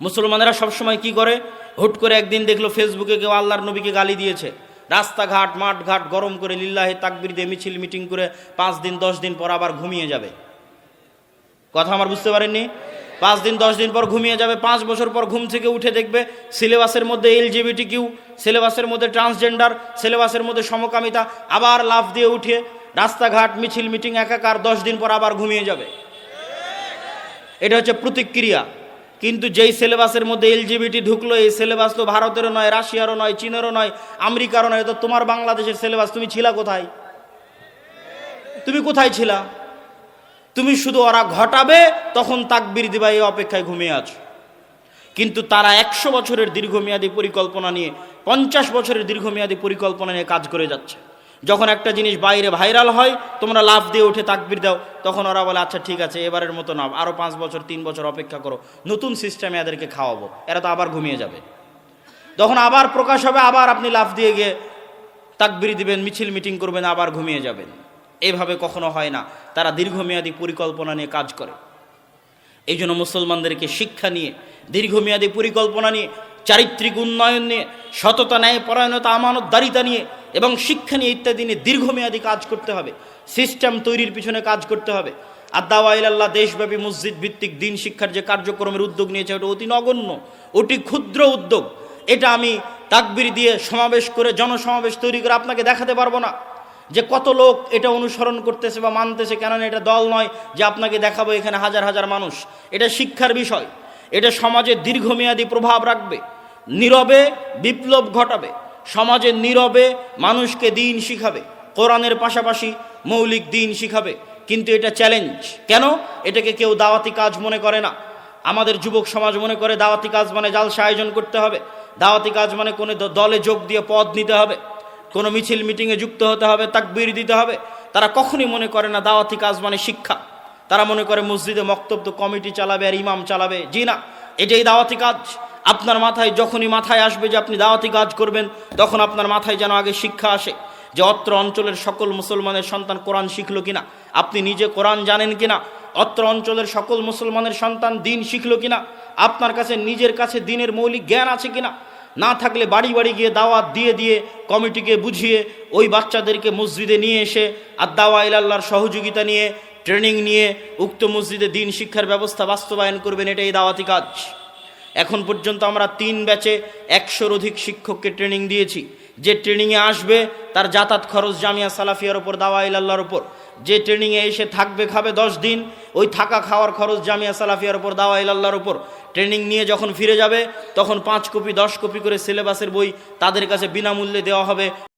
মুসলমানেরা সবসময় কি করে? হুট করে একদিন দেখল ফেসবুকে কেউ আল্লাহর নবীকে গালি দিয়েছে। রাস্তাঘাট মাঠ ঘাট গরম করে লিল্লাহে তাকবির দিয়ে মিছিল মিটিং করে পাঁচ দিন, দশ দিন পর আবার ঘুমিয়ে যাবে। কথা আমার বুঝতে পারেননি? পাঁচ দিন, দশ দিন পর ঘুমিয়ে যাবে, পাঁচ বছর পর ঘুম থেকে উঠে দেখবে সিলেবাসের মধ্যে এলজিবিটি কিউ সিলেবাসের মধ্যে ট্রান্সজেন্ডার সিলেবাসের মধ্যে সমকামিতা, আবার লাফ দিয়ে উঠে রাস্তাঘাট, মিছিল, মিটিং, একাকার দশ দিন পর আবার ঘুমিয়ে যাবে। এটা হচ্ছে প্রতিক্রিয়া। কিন্তু যেই সিলেবাসের মধ্যে এলজিবিটি ঢুকলো, এই সিলেবাস তো ভারতেরও নয়, রাশিয়ারও নয়, চীনেরও নয়, আমেরিকারও নয়, তো তোমার বাংলাদেশের সিলেবাস, তুমি ছিলা কোথায়? তুমি কোথায় ছিলা? তুমি শুধু ওরা ঘটাবে, তখন তাকবির দিবা, এই অপেক্ষায় ঘুমিয়ে আছো। কিন্তু তারা একশো বছরের দীর্ঘমেয়াদী পরিকল্পনা নিয়ে, পঞ্চাশ বছরের দীর্ঘমেয়াদী পরিকল্পনা নিয়ে কাজ করে যাচ্ছে। যখন একটা জিনিস বাইরে ভাইরাল হয়, তোমরা লাভ দিয়ে উঠে তাকবির দাও, তখন ওরা বলে আচ্ছা ঠিক আছে, এবারের মতো না আরও পাঁচ বছর, তিন বছর অপেক্ষা করো, নতুন সিস্টেমে এদেরকে খাওয়াবো, এরা তো আবার ঘুমিয়ে যাবে। তখন আবার প্রকাশ হবে, আবার আপনি লাভ দিয়ে গিয়ে তাকবির দিবেন, মিছিল মিটিং করবেন, আবার ঘুমিয়ে যাবেন। এভাবে কখনো হয় না, তারা দীর্ঘমেয়াদী পরিকল্পনা নিয়ে কাজ করে। এই জন্য মুসলমানদেরকে শিক্ষা নিয়ে, দীর্ঘমেয়াদী পরিকল্পনা নিয়ে, চারিত্রিক উন্নয়ন নিয়ে, সততা ন্যায় পরায়ণতা আমানতদারিতা নিয়ে এবং শিক্ষা নিয়ে ইত্যাদি নিয়ে দীর্ঘমেয়াদী কাজ করতে হবে। সিস্টেম তৈরির পিছনে কাজ করতে হবে। আদাওয়াইল্লাহ দেশব্যাপী মসজিদ ভিত্তিক দিন শিক্ষার যে কার্যক্রমের উদ্যোগ নিয়েছে, ওটা অতি নগণ্য, অতি ক্ষুদ্র উদ্যোগ। এটা আমি তাকবির দিয়ে সমাবেশ করে, জনসমাবেশ তৈরি করে আপনাকে দেখাতে পারব না যে কত লোক এটা অনুসরণ করতেছে বা মানতেছে। কেননা এটা দল নয় যে আপনাকে দেখাবো এখানে হাজার হাজার মানুষ। এটা শিক্ষার বিষয়। এটা সমাজে দীর্ঘমেয়াদী প্রভাব রাখবে, নীরবে বিপ্লব ঘটাবে। সমাজের নীরবে মানুষকে দিন শিখাবে, কোরআনের পাশাপাশি মৌলিক দিন শিখাবে। কিন্তু এটা চ্যালেঞ্জ কেন? এটাকে কেউ দাওয়াতি কাজ মনে করে না। আমাদের যুবক সমাজ মনে করে দাওয়াতি কাজ মানে জালসা আয়োজন করতে হবে। দাওয়াতি কাজ মানে কোনো দলে যোগ দিয়ে পদ নিতে হবে। কোনো মিছিল মিটিংয়ে যুক্ত হতে হবে, তাকবির দিতে হবে। তারা কখনই মনে করে না দাওয়াতি কাজ মানে শিক্ষা। তারা মনে করে মসজিদে মক্তব্য কমিটি চালাবে আর ইমাম চালাবে। জি না, এটাই দাওয়াতি কাজ। আপনার মাথায় যখনই মাথায় আসবে যে আপনি দাওয়াতি কাজ করবেন, তখন আপনার মাথায় যেন আগে শিক্ষা আসে যে অত্র অঞ্চলের সকল মুসলমানের সন্তান কোরআন শিখলো কিনা, আপনি নিজে কোরআন জানেন কিনা, অত্র অঞ্চলের সকল মুসলমানের সন্তান দিন শিখলো কিনা, আপনার কাছে নিজের কাছে দিনের মৌলিক জ্ঞান আছে কিনা, না থাকলে বাড়ি বাড়ি গিয়ে দাওয়াত দিয়ে দিয়ে কমিটিকে বুঝিয়ে ওই বাচ্চাদেরকে মসজিদে নিয়ে এসে আর দাওয়া ইলাল্লাহর সহযোগিতা নিয়ে, ট্রেনিং নিয়ে উক্ত মসজিদে দিন শিক্ষার ব্যবস্থা বাস্তবায়ন করবেন, এটাই দাওয়াতি কাজ। এখন পর্যন্ত আমরা তিন ব্যাচে একশোর অধিক শিক্ষককে ট্রেনিং দিয়েছি। যে ট্রেনিংয়ে আসবে, তার যাতায়াত খরচ জামিয়া সালাফিয়ার ওপর দাওয়া ইলাল্লাহর ওপর যে ট্রেনিংয়ে এসে থাকবে, খাবে দশ দিন, ওই থাকা খাওয়ার খরচ জামিয়া সালাফিয়ার ওপর দাওয়া ইলাল্লাহর ওপর ট্রেনিং নিয়ে যখন ফিরে যাবে, তখন পাঁচ কপি, দশ কপি করে সিলেবাসের বই তাদের কাছে বিনামূল্যে দেওয়া হবে।